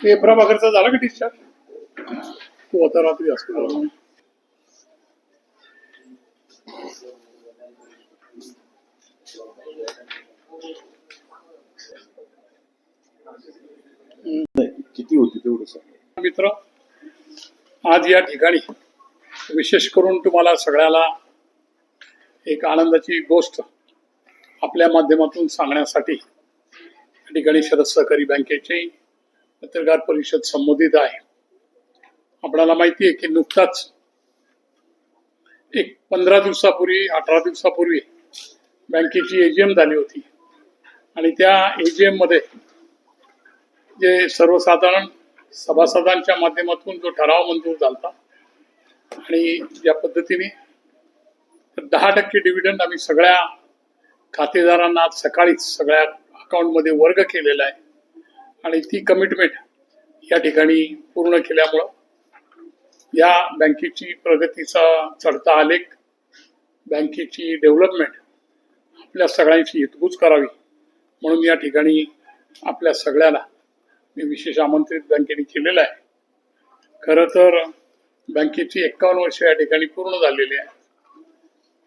ते प्रभाकरचा झाला का डिस्चार्ज तू आता रात्री हॉस्पिटल किती होती तेवढं सांग. मित्र आज या ठिकाणी विशेष करून तुम्हाला सगळ्याला एक आनंदाची गोष्ट आपल्या माध्यमातून सांगण्यासाठी या ठिकाणी शरद सहकारी बँकेची पत्रकार परिषद संबोधित आहे. आपल्याला माहिती आहे की नुकताच एक पंधरा दिवसापूर्वी अठरा दिवसापूर्वी बँकेची एजीएम झाली होती. आणि त्या एजीएममध्ये जे सर्वसाधारण सभासदांच्या माध्यमातून जो ठराव मंजूर झाला आणि ज्या पद्धतीने दहा टक्के डिव्हिडंड आम्ही सगळ्या खातेदारांना आज सकाळीच सगळ्या अकाउंटमध्ये वर्ग केलेला आहे. आणि ती कमिटमेंट या ठिकाणी पूर्ण केल्यामुळं या बँकेची प्रगतीचा चढता आलेख बँकेची डेव्हलपमेंट आपल्या सगळ्यांची हितगुज करावी म्हणून या ठिकाणी आपल्या सगळ्याला मी विशेष आमंत्रित बँकेने केलेलं आहे. खरं तर बँकेची एक्कावन्न वर्ष या ठिकाणी पूर्ण झालेली आहे.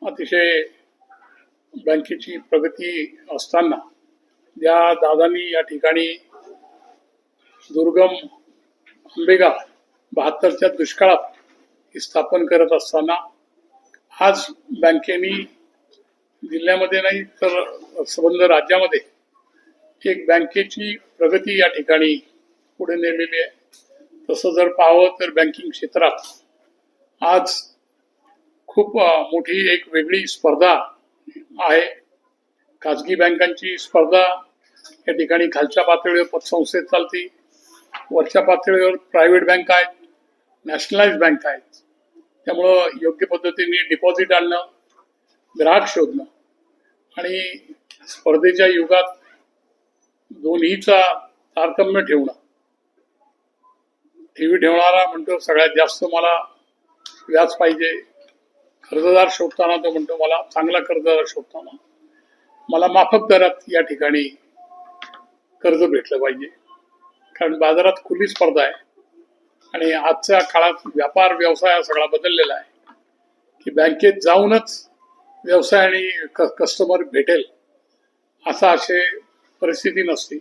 अतिशय बँकेची प्रगती असताना या दादांनी या ठिकाणी दुर्गम आंबेगाव बहात्तरच्या दुष्काळात ही स्थापन करत असताना आज बँकेनी जिल्ह्यामध्ये नाही तर संबंध राज्यामध्ये एक बँकेची प्रगती या ठिकाणी पुढे नेलेली आहे. तसं जर पाहावं तर बँकिंग क्षेत्रात. आज खूप मोठी एक वेगळी स्पर्धा आहे. खाजगी बँकांची स्पर्धा या ठिकाणी खालच्या पातळीवर पतसंस्थेत चालते. वरच्या पातळीवर प्रायव्हेट बँक आहेत नॅशनलाइज बँक आहेत. त्यामुळं योग्य पद्धतीने डिपॉझिट आणणं ग्राहक शोधणं आणि स्पर्धेच्या युगात दोन्हीचा तारतम्य ठेवणं. ठेवी ठेवणारा म्हणतो सगळ्यात जास्त मला व्याज पाहिजे. कर्जदार शोधताना तो म्हणतो मला चांगला कर्जदार शोधताना मला माफक दरात या ठिकाणी कर्ज भेटलं पाहिजे. कारण बाजारात खुली स्पर्धा आहे आणि आजच्या काळात व्यापार व्यवसाय हा सगळा बदललेला आहे. की बँकेत जाऊनच व्यवसाय आणि कस्टमर भेटेल असा असे परिस्थिती नसते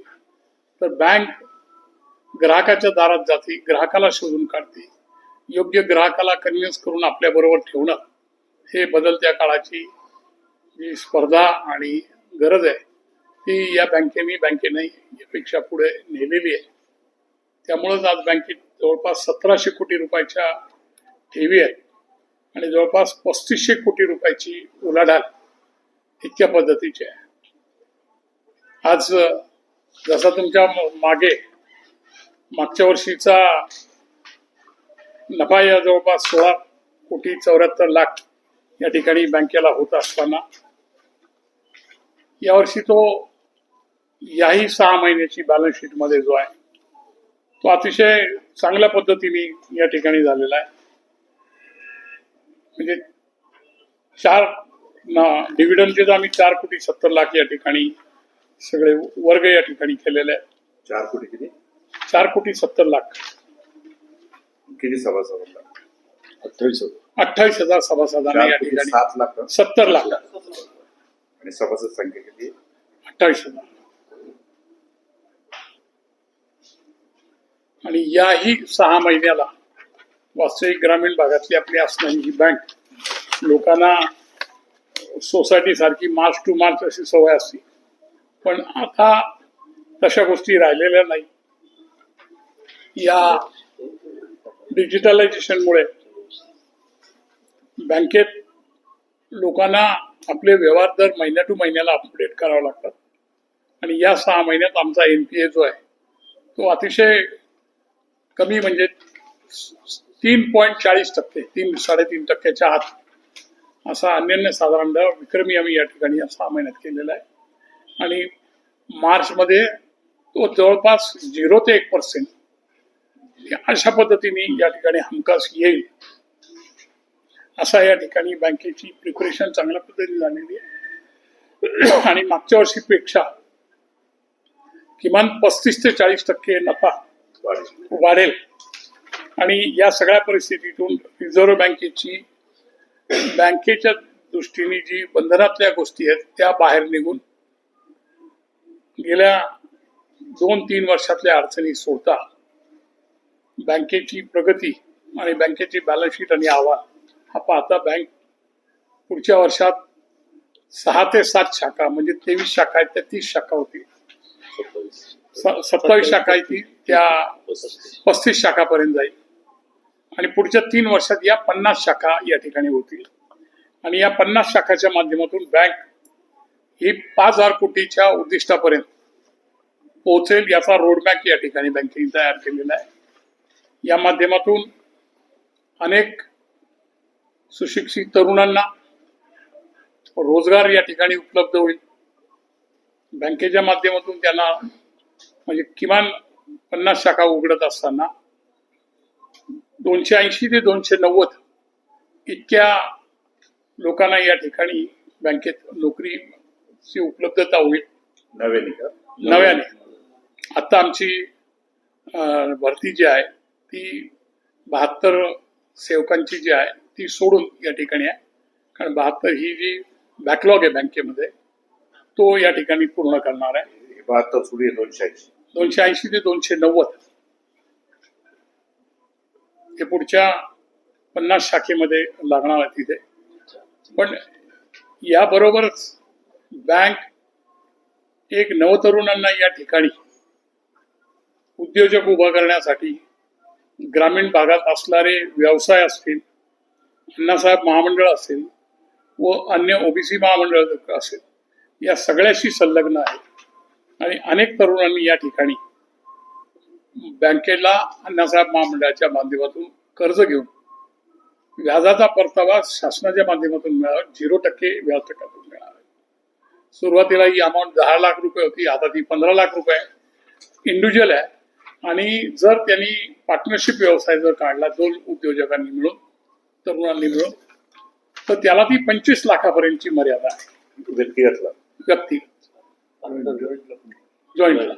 तर बँक ग्राहकाच्या दारात जाते ग्राहकाला शोधून काढते. योग्य ग्राहकाला कन्व्हिन्स करून आपल्या बरोबर ठेवणं हे बदलत्या काळाची जी स्पर्धा आणि गरज आहे ती या बँकेने बँकेने यापेक्षा पुढे नेलेली आहे. त्यामुळंच आज बँकेत जवळपास सतराशे कोटी रुपयाच्या ठेवी आहेत आणि जवळपास पस्तीसशे कोटी रुपयाची उलाढाल इतक्या पद्धतीची आहे. आज जसा तुमच्या मागे मागच्या वर्षीचा नफा या जवळपास सोळा कोटी चौऱ्याहत्तर लाख या ठिकाणी बँकेला होत असताना यावर्षी तो याही सहा महिन्याची बॅलन्स शीटमध्ये जो आहे तो अतिशय चांगल्या पद्धतीने या ठिकाणी झालेला आहे. म्हणजे चार डिव्हिडंडचे तर आम्ही चार कोटी सत्तर लाख या ठिकाणी सगळे वर्ग या ठिकाणी केलेले आहेत. चार कोटी किती? चार कोटी सत्तर लाख. किती सभासद अठ्ठावीस अठ्ठावीस हजार सभासदांना या ठिकाणी. सात लाख. सत्तर लाख. आणि सभासद संख्या किती? अठ्ठावीस हजार. आणि याही सहा महिन्याला वास्तविक ग्रामीण भागातली आपली असणारी ही बँक लोकांना सोसायटी सारखी मार्च टू मार्च अशी सवय असते. पण आता तशा गोष्टी राहिलेल्या नाही या डिजिटलायझेशनमुळे बँकेत लोकांना आपले व्यवहार दर महिन्या टू महिन्याला अपडेट करावे लागतात. आणि या सहा महिन्यात आमचा एन पी ए जो आहे तो अतिशय कमी म्हणजे तीन पॉईंट चाळीस टक्के तीन साडेतीन टक्क्याच्या आत असा अन्यन्य साधारण दर विक्रमी आम्ही या ठिकाणी या सहा महिन्यात केलेला आहे. आणि मार्चमध्ये तो जवळपास झिरो ते एक पर्सेंट म्हणजे अशा पद्धतीने या ठिकाणी हमखास येईल असा या ठिकाणी बँकेची प्रिपरेशन चांगल्या पद्धतीने झालेली आहे आणि मागच्या वर्षीपेक्षा किमान पस्तीस ते चाळीस टक्के नफा वाढेल. आणि या सगळ्या परिस्थितीतून रिझर्व्ह बँकेची बँकेच्या दृष्टीने जी बंधनातल्या गोष्टी आहेत त्या बाहेर निघून गेल्या दोन तीन वर्षातल्या अडचणी सोडता बँकेची प्रगती आणि बँकेची बॅलन्स शीट आणि अहवाल हा पाहता बँक पुढच्या वर्षात सहा ते सात शाखा म्हणजे तेवीस शाखा आहेत त्या तीस शाखा होती. सत्तावीस शाखा आहे ती त्या पस्तीस शाखापर्यंत जाईल. आणि पुढच्या तीन वर्षात या पन्नास शाखा या ठिकाणी होतील. आणि या पन्नास शाखाच्या माध्यमातून बँक ही पाच हजार कोटीच्या उद्दिष्टापर्यंत पोहोचेल याचा रोडमॅप या ठिकाणी बँकेने तयार केलेला आहे. या माध्यमातून अनेक सुशिक्षित तरुणांना रोजगार या ठिकाणी उपलब्ध होईल. बँकेच्या माध्यमातून त्यांना म्हणजे किमान पन्नास शाखा उघडत असताना दोनशे ऐंशी ते दोनशे नव्वद इतक्या लोकांना या ठिकाणी बँकेत नोकरीची उपलब्धता होईल. नव्याने नव्याने. आता आमची भरती जी आहे ती बहात्तर सेवकांची जी आहे ती सोडून या ठिकाणी आहे. कारण बहात्तर ही जी बॅकलॉग आहे बँकेमध्ये तो या ठिकाणी पूर्ण करणार आहे. बहात्तर आहे दोनशे ऐंशी. दोनशे ऐंशी ते दोनशे नव्वद. हे पुढच्या पन्नास शाखेमध्ये लागणार आहे तिथे. पण याबरोबरच बँक एक नवतरुणांना या ठिकाणी उद्योजक उभा करण्यासाठी ग्रामीण भागात असणारे व्यवसाय असतील अण्णासाहेब महामंडळ असेल व अन्य ओबीसी महामंडळ असेल या सगळ्याशी संलग्न आहे आणि अनेक तरुणांनी या ठिकाणी बँकेला अण्णासाहेब महामंडळाच्या माध्यमातून कर्ज घेऊन व्याजाचा परतावा शासनाच्या माध्यमातून मिळावा झिरो टक्के व्याज टक्क्यातून मिळावा सुरुवातीला ही अमाऊंट दहा लाख रुपये होती आता ती पंधरा लाख रुपये. इंडिव्हिज्युअल आहे. आणि जर त्यांनी पार्टनरशिप व्यवसाय जर काढला दोन उद्योजकांनी मिळून तरुणांनी मिळून तर त्याला ती पंचवीस लाखापर्यंतची मर्यादा आहे. व्यक्तिगतला. व्यक्ती. जॉईंटला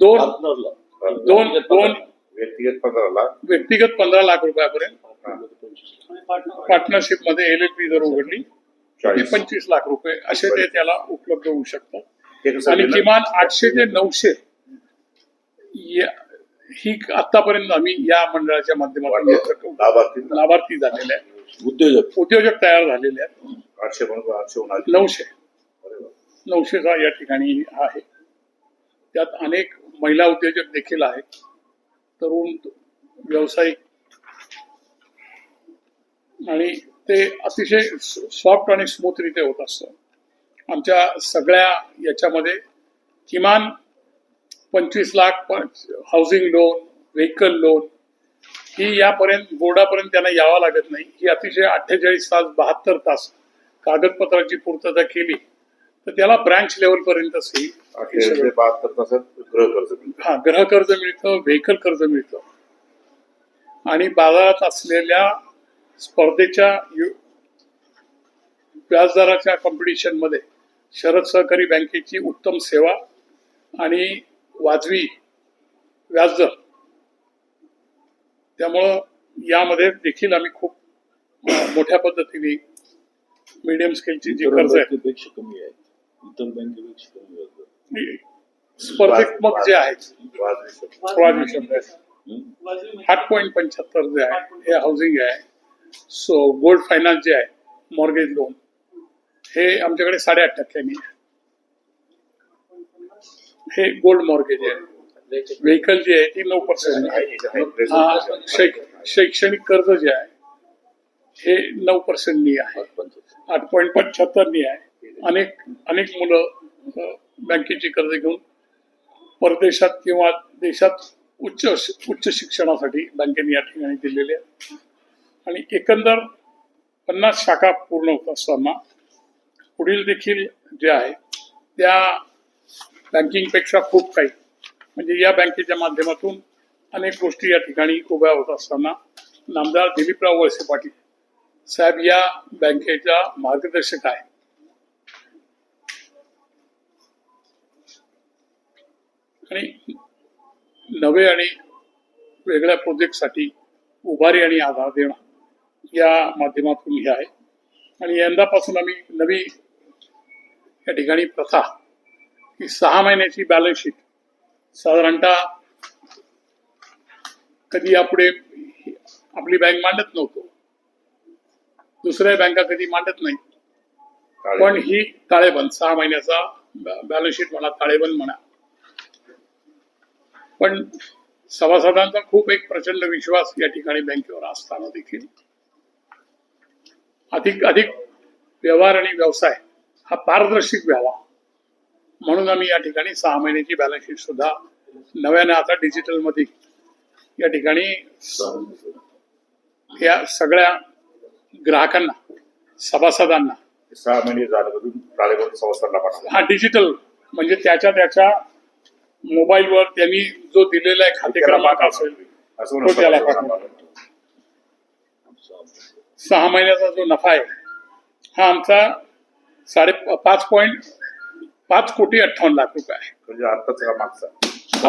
दोन दोन दोन व्यक्तिगत पंधरा लाख. व्यक्तिगत पंधरा लाख रुपयापर्यंत. पार्टनरशिपमध्ये एल एल पी जर उघडली ती पंचवीस लाख रुपये असे ते त्याला उपलब्ध होऊ शकतात. आणि? किमान आठशे ते नऊशे ही आतापर्यंत आम्ही या मंडळाच्या माध्यमातून. लाभार्थी. लाभार्थी झालेले आहेत. उद्योजक. उद्योजक तयार झालेले आहेत. आठशे आठशे नऊशे. नऊशेचा या ठिकाणी आहे. त्यात अनेक महिला उद्योजक देखील आहेत. तरुण व्यावसायिक. आणि ते अतिशय सॉफ्ट आणि स्मूथरित्या होत असतं. आमच्या सगळ्या याच्यामध्ये किमान पंचवीस lakh housing loan vehicle loan ही यापर्यंत बोर्डापर्यंत त्यांना यावं लागत नाही. ही अतिशय अठ्ठेचाळीस तास बहात्तर तास कागदपत्राची पूर्तता केली तर त्याला ब्रँच लेवल पर्यंतच ही हे गृह कर्ज मिळतं व्हेकल कर्ज मिळतं. आणि बाजारात असलेल्या स्पर्धेच्या व्याजदराच्या कॉम्पिटिशनमध्ये शरद सहकारी बँकेची उत्तम सेवा आणि वाजवी व्याजदर त्यामुळं यामध्ये देखील आम्ही खूप मोठ्या पद्धतीने मीडियम स्केलची जी कर्ज आहे. कमी आहेत. इतर बँकेपेक्षा कमी व्याजदर. स्पर्धात्मक जे आहेत? आठ पॉईंट पंच्याहत्तर जे आहे हे हाऊसिंग आहे. सो गोल्ड फायनान्स जे आहे मॉर्गेज लोन हे आमच्याकडे साडेआठ टक्क्यांनी आहे. हे गोल्ड मॉर्गेज आहे. व्हेकल जे आहे ती नऊ पर्सेंट शैक्षणिक कर्ज जे आहे हे नऊ पर्सेंटनी आहे. आठ पॉईंट पंच्याहत्तरनी आहे. अनेक अनेक मुलं बँकेची कर्ज घेऊन परदेशात किंवा देशात उच्च उच्च शिक्षणासाठी बँकेने या ठिकाणी दिलेले आहे आणि एकंदर पन्नास शाखा पूर्ण होत असताना पुढील देखील जे आहे त्या बँकिंगपेक्षा खूप काही. म्हणजे या बँकेच्या माध्यमातून अनेक गोष्टी या ठिकाणी उभ्या होत असताना नामदार दिलीपराव वळसे पाटील साहेब या बँकेचा मार्गदर्शक आहे आणि नवे आणि वेगळ्या प्रोजेक्टसाठी उभारी आणि आधार देणं या माध्यमातून हे आहे. आणि यंदापासून आम्ही नवी या ठिकाणी प्रथा ही सहा महिन्याची बॅलन्स शीट साधारणतः कधी यापुढे आपली बँक मांडत नव्हतो. दुसऱ्या बँका कधी मांडत नाही. पण ही ताळेबंद सहा महिन्याचा बॅलन्स शीट म्हणा ताळेबंद म्हणा. पण सभासदांचा खूप एक प्रचंड विश्वास या ठिकाणी बँकेवर असताना देखील. अधिक अधिक व्यवहार आणि व्यवसाय हा पारदर्शक व्हावा. म्हणून आम्ही या ठिकाणी सहा महिन्याची बॅलन्स शीट सुद्धा नव्याने आता डिजिटलमध्ये या ठिकाणी या सगळ्या ग्राहकांना सभासदांना सहा महिने हा डिजिटल म्हणजे त्याच्या त्याच्या मोबाईलवर त्यांनी जो दिलेला आहे खाते क्रमांक असेल असं तो त्याला. सहा महिन्याचा जो नफा आहे हा आमचा साडे पाच पॉईंट पाच कोटी अठ्ठावन्न लाख रुपये आहे. म्हणजे आताच हा मागचा.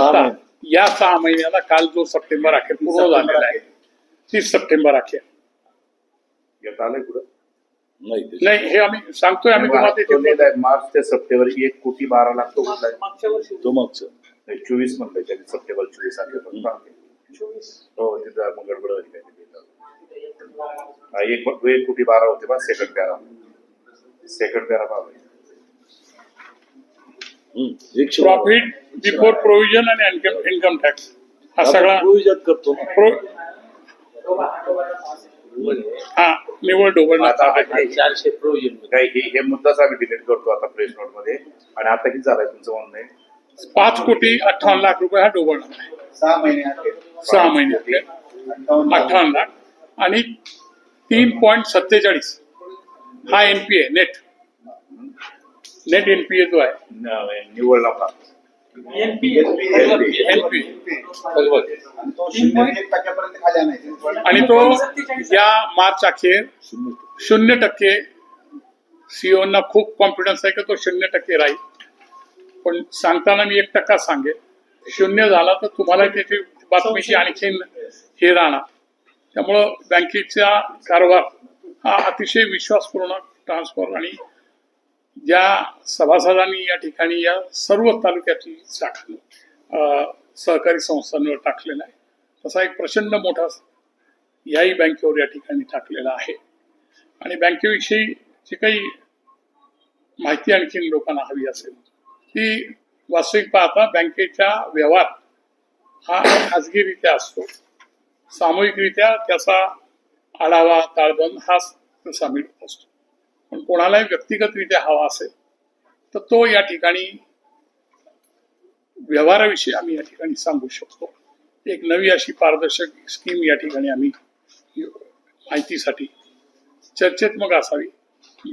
आता या सहा महिन्याला काल जो सप्टेंबर अखेर पूर्ण झालेला आहे तीस सप्टेंबर अखेर. येत आलंय पुढं? नाही ते- नाही हे आम्ही सांगतोय आम्ही तुम्हाला मार्च ते सप्टेंबर एक कोटी बारा लाख तो तो मागचा. नाही, चोवीस म्हणलंय त्यांनी सप्टेंबर चोवीस हो तिथं मग गडबड झाली काय हा, एक एक कोटी बारा होते बा सेकंड पॅरा सेकंड पॅरा. एकशे प्रॉफिट बिफोर प्रोव्हिजन आणि इन्कम टॅक्स हा सगळा प्रोविजन करतो हा निवड चारशे प्रोविजन काही हे हे मुद्दाच आम्ही डिलीट करतो आता प्रेस नोटमध्ये. आणि आता किती झालाय तुमचं म्हणणं आहे पाच कोटी अठ्ठावन्न लाख रुपये हा आहे सहा महिने सहा अठ्ठावन्न अठ्ठावन्न लाख. आणि तीन पॉईंट सत्तेचाळीस. हा एनपीए नेट नेट एनपीए जो आहे. न- निव्वळ नफा एनपीए आणि तो या मार्च अखेर शून्य टक्के सीओना खूप कॉन्फिडन्स आहे की तो शून्य टक्के राहील. पण सांगताना मी एक टक्का सांगेन. शून्य झाला तर तुम्हाला त्याची बातमीची आणखीन हे राहणार. त्यामुळं बँकेचा कारभार हा अतिशय विश्वासपूर्ण ट्रान्सफर आणि ज्या सभासदांनी या ठिकाणी या सर्व तालुक्यातील शाखा सहकारी संस्थांवर टाकलेला आहे. तसा एक प्रचंड मोठा याही बँकेवर या ठिकाणी टाकलेला आहे. आणि बँकेविषयी जी काही माहिती आणखीन लोकांना हवी असेल ती वास्तविक पाहता बँकेचा व्यवहार हा खाजगीरित्या असतो. सामूहिकरित्या त्याचा आढावा ताळबंद हा तसा मिळत असतो. पण कोणालाही व्यक्तिगतरित्या हवा असेल तर तो या ठिकाणी व्यवहाराविषयी आम्ही या ठिकाणी सांगू शकतो. एक नवी अशी पारदर्शक स्कीम या ठिकाणी आम्ही माहितीसाठी चर्चेत्मक असावी.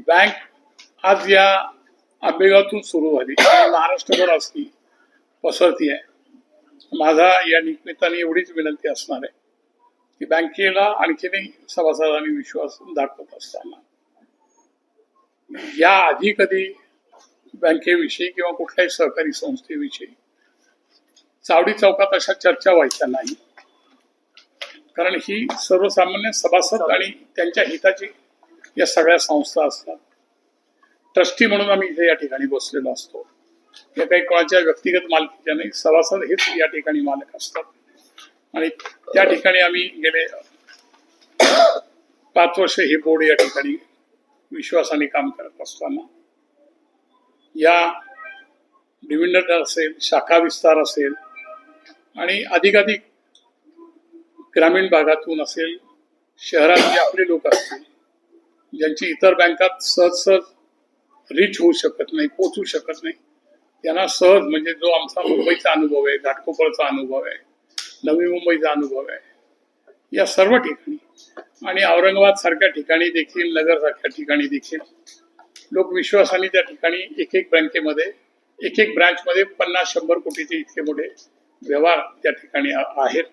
बँक आज या आंबेगावतून सुरू झाली. महाराष्ट्रभर असली पसरती आहे माझा या निमित्ताने एवढीच विनंती असणार आहे की बँकेला आणखीनही सभासदांनी विश्वास दाखवत असताना या आधी कधी बँकेविषयी किंवा कुठल्याही सहकारी संस्थेविषयी चावडी चौकात अशा चर्चा व्हायच्या नाही. कारण ही सर्वसामान्य सभासद आणि त्यांच्या हिताची या सगळ्या संस्था असतात. ट्रस्टी म्हणून आम्ही इथे या ठिकाणी बसलेलो असतो. या काही कोणाच्या व्यक्तिगत मालकीच्या नाही सभासद हेच या ठिकाणी मालक असतात. आणि त्या ठिकाणी आम्ही गेले पाच वर्ष हे बोर्ड या ठिकाणी विश्वासाने काम करत असताना. या डिव्हिडंड असेल शाखा विस्तार असेल आणि अधिकाधिक ग्रामीण भागातून असेल शहरात जे आपले लोक असतील ज्यांची इतर बँकात सहज सहज रीच होऊ शकत नाही पोचू शकत नाही त्यांना सहज म्हणजे जो आमचा मुंबईचा अनुभव आहे घाटकोपरचा अनुभव आहे नवी मुंबईचा अनुभव आहे या सर्व ठिकाणी. आणि औरंगाबाद सारख्या ठिकाणी देखील नगर सारख्या ठिकाणी देखील लोक विश्वासाने त्या ठिकाणी एक एक बँकेमध्ये एक एक ब्रँचमध्ये पन्नास शंभर कोटीचे इतके मोठे व्यवहार त्या ठिकाणी आहेत.